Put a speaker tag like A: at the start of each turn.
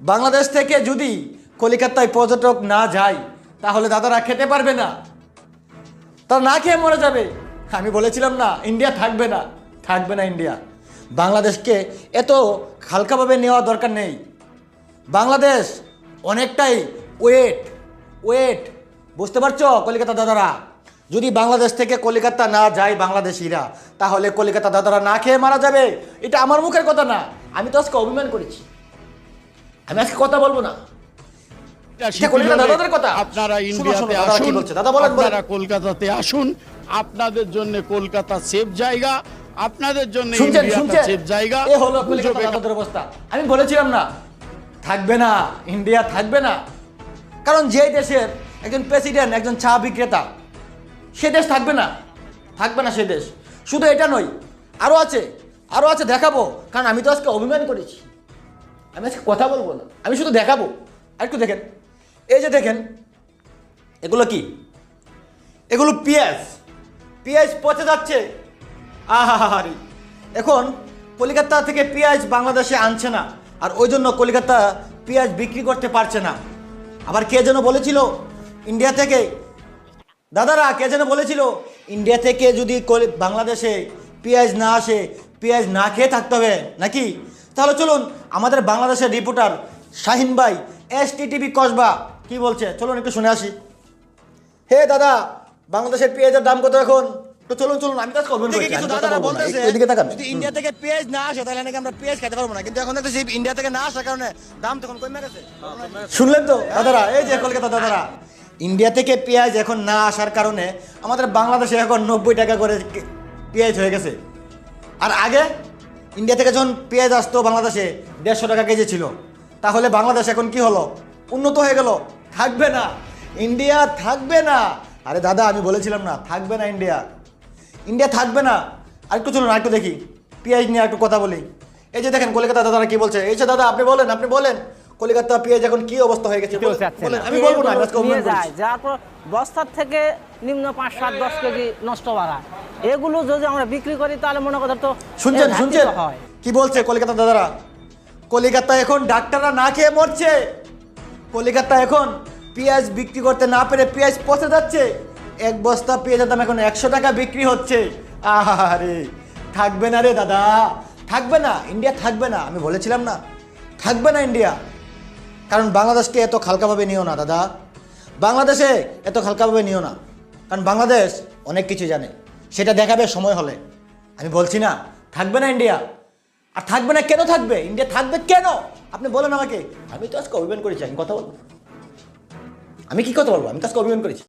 A: বাংলাদেশ থেকে যদি কলিকাতায় পর্যটক না যায়, তাহলে দাদারা খেতে পারবে না। তারা না খেয়ে মরে যাবে। আমি বলেছিলাম না, ইন্ডিয়া থাকবে না। থাকবে না ইন্ডিয়া। বাংলাদেশকে এত হালকাভাবে নেওয়া দরকার নেই। বাংলাদেশ অনেকটাই ওয়েট ওয়েট। বুঝতে পারছ, কলিকাতা দাদারা? যদি বাংলাদেশ থেকে কলিকাতা না যায় বাংলাদেশিরা, তাহলে কলিকাতা দাদারা না খেয়ে মারা যাবে। এটা আমার মুখের কথা না। আমি তো আজকে অভিমান করেছি। আমি আজকে কথা বলব না।
B: আপনারা ইন্ডিয়াতে আসুন। আপনারা কলকাতাতে আসুন আপনাদের জন্য কলকাতা সেফ জায়গা আপনাদের জন্য
A: শুনছেন
B: ইন্ডিয়াটা
A: শুনছেন?
B: সেফ জায়গা।
A: এ হলো কলিকাতা অবস্থা। আমি বলেছিলাম না থাকবে না ইন্ডিয়া থাকবে না। কারণ যে দেশের একজন প্রেসিডেন্ট একজন চা বিক্রেতা সে দেশ থাকবে না থাকবে না সে দেশ। শুধু এটা নয় আরও আছে আরও আছে দেখাবো। কারণ আমি তো আজকে অভিমান করেছি। আমি আজকে কথা বলব না। আমি শুধু দেখাবো। আর একটু দেখেন। এই যে দেখেন, এগুলো কি? এগুলো পেঁয়াজ। পেঁয়াজ পচে যাচ্ছে। আহাহারি এখন কলিকাতা থেকে পেঁয়াজ বাংলাদেশে আনছে না। আর ওই জন্য কলিকাতা পেঁয়াজ বিক্রি করতে পারছে না। আবার কে যেন বলেছিল, ইন্ডিয়া থেকে? দাদারা, কে যেন বলেছিল, ইন্ডিয়া থেকে যদি বাংলাদেশে পেঁয়াজ না আসে, পেঁয়াজ না খেয়ে থাকতে হবে। নাকি? তাহলে চলুন আমাদের বাংলাদেশের রিপোর্টার শাহিন ভাই এস টি টিভি কসবা কি বলছে? চলুন একটু শুনে আসি। হে দাদা বাংলাদেশের পেঁয়াজের দাম কত এখন? তো চলুন চলুন আমি কাজ করবেন এদিকে তাকান।
C: যদি ইন্ডিয়া থেকে পেঁয়াজ না আসে তাহলে নাকি আমরা পেঁয়াজ খেতে পারব না। কিন্তু এখন দেখতেছি ইন্ডিয়া থেকে না আসার কারণে দাম তখন কমে গেছে।
A: শুনলেন তো দাদারা? এই যে কলকাতা দাদারা। ইন্ডিয়া থেকে পেঁয়াজ এখন না আসার কারণে আমাদের বাংলাদেশে এখন নব্বই টাকা করে পেঁয়াজ হয়ে গেছে। আর আগে ইন্ডিয়া থেকে যখন পেঁয়াজ আসতো বাংলাদেশে, দেড়শো টাকা কেজি ছিল। তাহলে বাংলাদেশ এখন কি হলো? উন্নত হয়ে গেল। থাকবে না। ইন্ডিয়া থাকবে না। আরে দাদা, আমি বলেছিলাম না, থাকবে না ইন্ডিয়া। ইন্ডিয়া থাকবে না। আর একটু চলুন একটু দেখি। পেঁয়াজ নিয়ে একটু কথা বলি। এই যে দেখেন, কলকাতা দাদারা কি বলছে? এই যে দাদা, আপনি বলেন আপনি বলেন। কলকাতা পেঁয়াজ এখন কি অবস্থা হয়ে গেছে। আমি বলব না।
D: যার পর বস্তার থেকে নিম্ন পাঁচ সাত দশ কেজি নষ্ট বাড়া। এগুলো যদি আমরা বিক্রি করি তাহলে মনে করতে তো
A: শুনছেন শুনছেন? কি বলছে কলকাতা দাদারা? কলিকাতা এখন ডাক্তাররা না খেয়ে মরছে। কলিকাতা এখন পেঁয়াজ বিক্রি করতে না পেরে পেঁয়াজ পচে যাচ্ছে। এক বস্তা পেঁয়াজের দাম এখন একশো টাকা বিক্রি হচ্ছে। আহারে থাকবে না রে দাদা থাকবে না ইন্ডিয়া থাকবে না আমি বলেছিলাম না। থাকবে না ইন্ডিয়া। কারণ বাংলাদেশকে এত খালকাভাবে নিও না, দাদা। বাংলাদেশে এত খালকাভাবে নিও না, কারণ বাংলাদেশ অনেক কিছু জানে। সেটা দেখাবে সময় হলে। আমি বলছি না, থাকবে না ইন্ডিয়া। আর থাকবে না কেন থাকবে? ইন্ডিয়া থাকবে কেন? আপনি বলেন আমাকে। আমি তো আজকে অভিমান করেছি, আমি কথা বলব। আমি কি কথা বলব? আমি তো আজকে অভিমান করেছি।